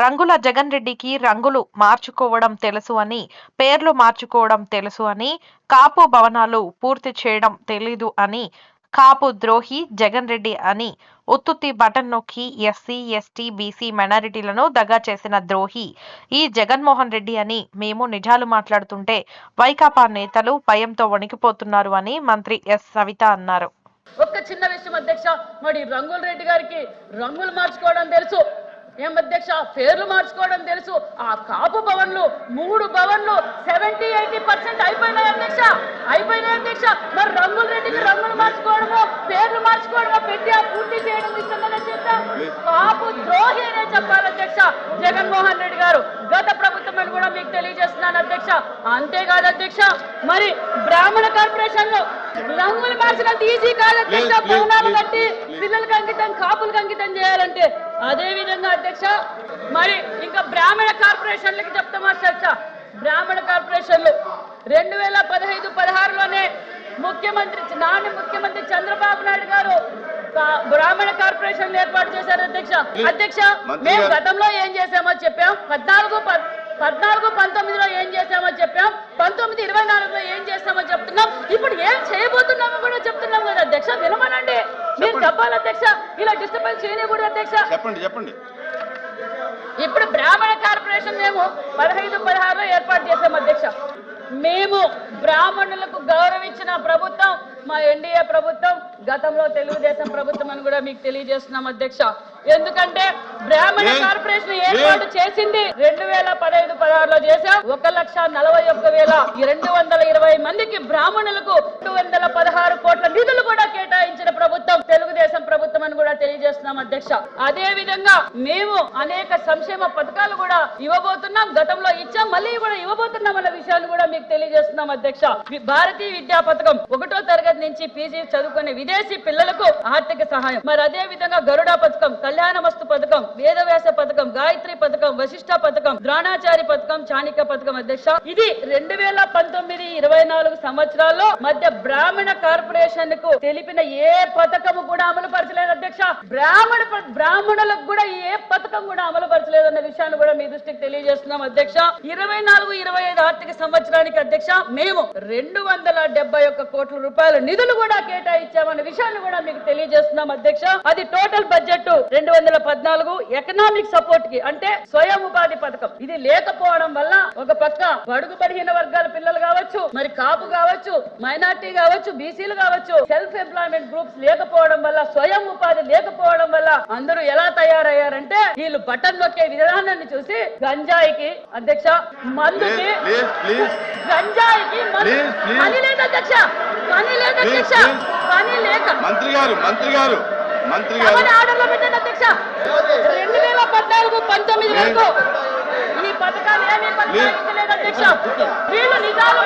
రంగుల జగన్ రెడ్డికి రంగులు మార్చుకోవడం తెలుసు అని పేర్లు మార్చుకోవడం తెలుసు అని కాపు భవనాలు పూర్తి చేయడం తెలీదు అని కాపు ద్రోహి జగన్ రెడ్డి అని ఉత్తుత్తి బటన్ నొక్కి ఎస్సీ ఎస్టీ బీసీ మైనారిటీలను దగా చేసిన ద్రోహి ఈ జగన్మోహన్ రెడ్డి అని మేము నిజాలు మాట్లాడుతుంటే వైకాపా నేతలు భయంతో వణికిపోతున్నారు అని మంత్రి ఎస్ సవిత అన్నారు. ఒక్క చిన్న విషయం అధ్యక్ష మరి రంగుల రెడ్డి గారికి రంగులు మార్చుకోవడం తెలుసు. ఏం అధ్యక్ష? పేర్లు మార్చుకోవడం తెలుసు. ఆ కాపు భవన్లు మూడు భవన్లు సెవెంటీ ఎయిటీ పర్సెంట్ అయిపోయినాయి అధ్యక్ష. అయిపోయినాయి అధ్యక్ష. మరి రంగుల రెడ్డికి రంగులు మార్చుకోవడము పేర్లు మార్చుకోవడము పెట్టి ఆ పూర్తి చేయడం ఇష్టంగానే చెప్తా. కాపు ద్రోహి అనే చెప్పాలి అధ్యక్ష. జగన్మోహన్ రెడ్డి గారు. గత అని కూడా మీకు తెలియజేస్తున్నాను అధ్యక్ష. అంతేకాదు అధ్యక్ష మరి బ్రాహ్మణ కార్పొరేషన్లో రంగులు మార్చినంత ఈజీ కాదు అధ్యక్ష. భవనాలు కట్టి. పిల్లలకి అంకితం కాపులకు అంకితం చేయాలంటే అదే విధంగా అధ్యక్ష మరి ఇంకా బ్రాహ్మణ కార్పొరేషన్లకి చెప్తామా అధ్యక్ష. బ్రాహ్మణ కార్పొరేషన్లు రెండు వేల పదహైదు పదహారులోనే ముఖ్యమంత్రి నాని ముఖ్యమంత్రి చంద్రబాబు నాయుడు గారు బ్రాహ్మణ కార్పొరేషన్ ఏర్పాటు చేశారు అధ్యక్ష. అధ్యక్ష మేము. గతంలో ఏం చేసామో చెప్పాం. పద్నాలుగు పద్- పద్నాలుగు పంతొమ్మిదిలో ఏం చేసామో చెప్పాం. పంతొమ్మిది ఇరవై నాలుగులో ఏం చేస్తామో చెప్తున్నాం. ఇప్పుడు ఏం చేయబోతున్నామో కూడా చెప్తున్నాం కదా అధ్యక్ష వినమనండి. మీరు. చెప్పాలి అధ్యక్ష. ఇలా డిస్టర్బెన్స్ చేయకూడదు అధ్యక్ష. చెప్పండి చెప్పండి. ఇప్పుడు బ్రాహ్మణ కార్పొరేషన్ మేము పదహైదు పదహారులో ఏర్పాటు చేసాం అధ్యక్ష. మేము బ్రాహ్మణులకు గౌరవించిన ప్రభుత్వం మా ఎన్డీఏ ప్రభుత్వం గతంలో తెలుగుదేశం ప్రభుత్వం అని కూడా మీకు తెలియజేస్తున్నాం అధ్యక్ష ఎందుకంటే బ్రాహ్మణ? కార్పొరేషన్? ఏర్పాటు చేసింది రెండు వేల పదహైదు పదహారులో చేశాం ఒక లక్ష నలభై ఒక్క వేల రెండు వందల ఇరవై మందికి బ్రాహ్మణులకు రెండు వందల పదహారు కోట్ల నిధులు కూడా కేటాయించిన ప్రభుత్వం తెలుగుదేశం ప్రభుత్వం అని చేస్తున్నాం అధ్యక్ష. అదే విధంగా మేము అనేక సంక్షేమ పథకాలు కూడా ఇవ్వబోతున్నాం. గతంలో ఇచ్చాం మళ్ళీ కూడా ఇవ్వబోతున్నాం అన్న విషయాలు కూడా మీకు తెలియజేస్తున్నాం అధ్యక్ష. భారతీయ విద్యా పథకం ఒకటో తరగతి నుంచి పీజీ చదువుకునే విదేశీ పిల్లలకు ఆర్థిక సహాయం. మరి అదే విధంగా గరుడ పథకం కళ్యాణమస్తు పథకం వేదవ్యాస పథకం గాయత్రి పథకం వశిష్ట పథకం ద్రోణాచారి పథకం చాణిక్య పథకం అధ్యక్ష. ఇది రెండు వేల పంతొమ్మిది ఇరవై నాలుగు సంవత్సరాల్లో మధ్య బ్రాహ్మణ కార్పొరేషన్కు తెలిపిన ఏ పథకము కూడా అమలు పరచలేదు అధ్యక్ష. బ్రాహ్మణ ప- బ్రాహ్మణులకు కూడా ఏ పథకం కూడా అమలుపరచలేదు పరచలేదన్న విషయాన్ని కూడా మీ దృష్టికి తెలియజేస్తున్నాం అధ్యక్ష. ఇరవై నాలుగు ఇరవై ఐదు ఆర్థిక సంవత్సరానికి అధ్యక్ష మేము రెండు వందల డెబ్బై ఒక్క కోట్ల రూపాయల నిధులు కూడా కేటాయించామన్న విషయాన్ని కూడా మీకు తెలియజేస్తున్నాం అధ్యక్ష. అది టోటల్ బడ్జెట్ రెండు వందల పద్నాలుగు ఎకనామిక్ సపోర్ట్కి అంటే స్వయం ఉపాధి పథకం. ఇది లేకపోవడం వల్ల ఒక పక్క బడుగు బలహీన వర్గాల పిల్లలు కావచ్చు మరి కాపు కావచ్చు మైనార్టీ కావచ్చు బీసీలు కావచ్చు సెల్ఫ్ ఎంప్లాయ్మెంట్ గ్రూప్స్ లేకపోవడం వల్ల స్వయం ఉపాధి లేకపోవడం వల్ల అందరూ ఎలా తయారయ్యారంటే వీళ్ళు బటన్ నొక్కే విధానాన్ని చూసి గంజాయికి అధ్యక్ష మందుకి గంజాయికి. పని లేదు అధ్యక్ష. పని లేదు అధ్యక్ష. పని లేక. మంత్రి గారు మంత్రి గారు మంత్రి గారు. ఆర్డర్లో పెట్టండి అధ్యక్ష. రెండు వేల పద్నాలుగు పంతొమ్మిది వరకు ఈ పథకాలు ఏమీ కొనసాగించలేదు అధ్యక్ష. వీళ్ళు నిజాలు